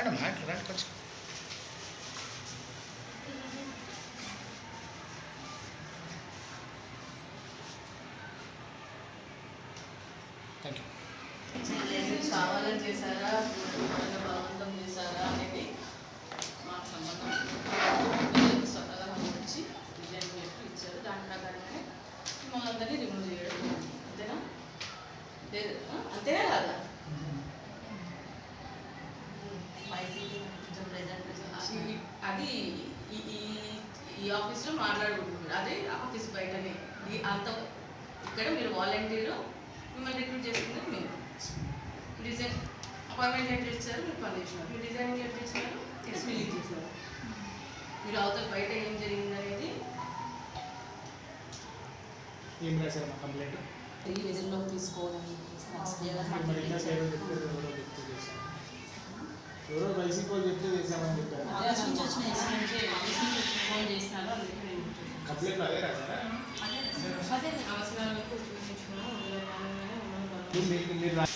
రండి మాటలు రండి కొంచెం. థ్యాంక్ యూ చేశారా? చేశారా? అనేది సంబంధం. వచ్చి డిజైన్ ఇచ్చారు. రిమూవ్ చేయడం అంతేనా? అంతేనా కాదా? Hmm. అది ఈ- ఆఫీస్లో మాట్లాడుకుంటున్నారు. అదే ఆఫీస్ బయటనే. ఈ అంత ఇక్కడ మీరు వాలంటీర్ మిమ్మల్ని రిక్రూట్ చేసుకున్నది మీరు. డిజైన్ అపాయింట్మెంట్ లెటర్ ఇచ్చారు మీరు పని చేసినారు. మీరు డిజైనింగ్ లెటర్ ఇచ్చారు ఫిల్లింగ్ చేసినారు మీరు అవతల బయట ఏం జరిగింది అనేది ఏం రాశారు మా కంప్లైంట్? ఈ విధుల్లో తీసుకోవాలని ఎవరో చెప్తే చేశాను ఎవరో వైసీపీ వాళ్ళు చెప్తే చేశామని అదే రా-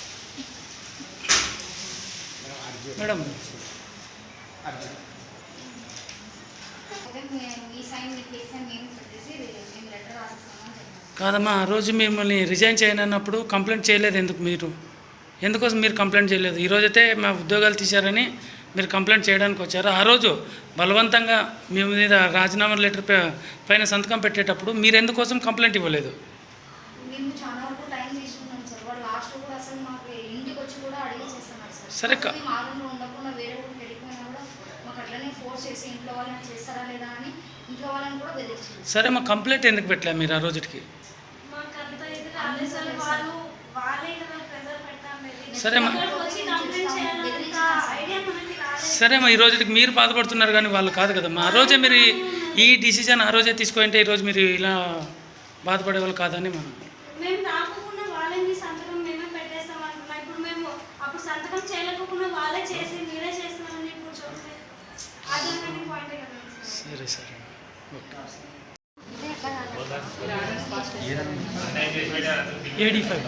మేడం కాదమ్మా ఆ రోజు మిమ్మల్ని రిజైన్ చేయనన్నప్పుడు కంప్లైంట్ చేయలేదు ఎందుకు మీరు? ఎందుకోసం మీరు కంప్లైంట్ చేయలేదు? ఈ రోజైతే మా ఉద్యోగాలు తీశారని మీరు కంప్లైంట్ చేయడానికి వచ్చారు. ఆ రోజు బలవంతంగా మీ మీద రాజీనామా లెటర్ పైన సంతకం పెట్టేటప్పుడు మీరు ఎందుకోసం కంప్లైంట్ ఇవ్వలేదు? సార్. వాడు లాస్ట్ కూడా అసలు మాకు ఇంటికి వచ్చి కూడా సరే మా ఈ రోజుకి మీరు బాధపడుతున్నారు కానీ వాళ్ళు కాదు కదమ్మా ఆ రోజే మీరు ఈ- డిసిజన్ ఆ రోజే తీసుకుంటే ఈరోజు మీరు ఇలా బాధపడే వాళ్ళు కాదని మనం. సార్. సరే. ఎట్లా కాదు ఏడీ ఫైవ్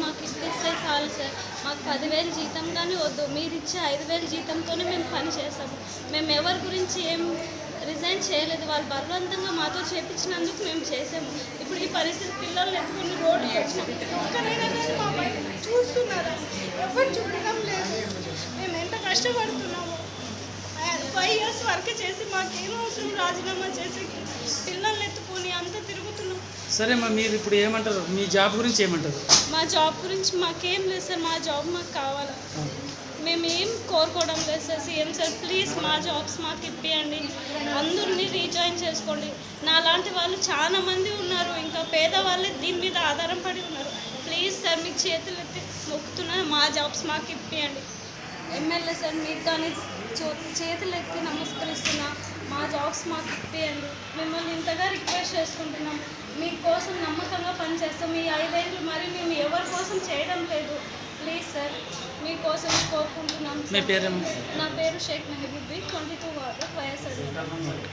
మాకు ఇప్పిస్తే చాలు సార్. మాకు పదివేలు జీతం కానీ వద్దు. మీరు ఇచ్చే ఐదు వేలు జీతంతోనే మేము పని చేస్తాము. మేము ఎవరి గురించి ఏం రిజైన్ చేయలేదు. వాళ్ళు బలవంతంగా మాతో చేపించినందుకు మేము చేసాము ఇప్పుడు ఈ పరిస్థితి పిల్లలు ఎత్తుకుని రోడ్డు వచ్చినాం చూస్తున్నారా? ఎవరు చూడడం లేదు. మేము ఎంత కష్టపడుతున్నామో. ఫైవ్ ఇయర్స్ వర్క్ చేసి మాకేం అవసరం? రాజీనామా చేసి సరే మా మీరు ఇప్పుడు ఏమంటారు? మీ జాబ్ గురించి ఏమంటారు? మా జాబ్ గురించి మాకేం లేదు సార్ మా జాబ్ మాకు కావాలి. మేము ఏం కోరుకోవడం లేదు సార్ సీఎం సార్ ప్లీజ్ మా జాబ్స్ మాకు ఇప్పియండి. అందరినీ రీజాయిన్ చేసుకోండి. నాలాంటి వాళ్ళు చాలా మంది ఉన్నారు ఇంకా పేదవాళ్ళే దీని మీద ఆధారం పడి ఉన్నారు. ప్లీజ్ సార్ మీకు చేతులు ఎత్తి మొక్కుతున్నాను మా జాబ్స్ మాకు ఇప్పియండి. ఎమ్మెల్యే సార్ మీకు కానీ చేతులు ఎత్తి నమస్కరిస్తున్నా. మా జాబ్స్ మాకు ఇప్పియండి మిమ్మల్ని ఇంతగా రిక్వెస్ట్ చేసుకుంటున్నాం. మీకోసం నమ్మకంగా పనిచేస్తాం ఈ ఐదేళ్ళు మరి మేము ఎవరి కోసం చేయడం లేదు. ప్లీజ్ సార్ మీకోసం కోరుకుంటున్నాం మీ నా పేరు Shaik Mehboobi twenty two ward YSR.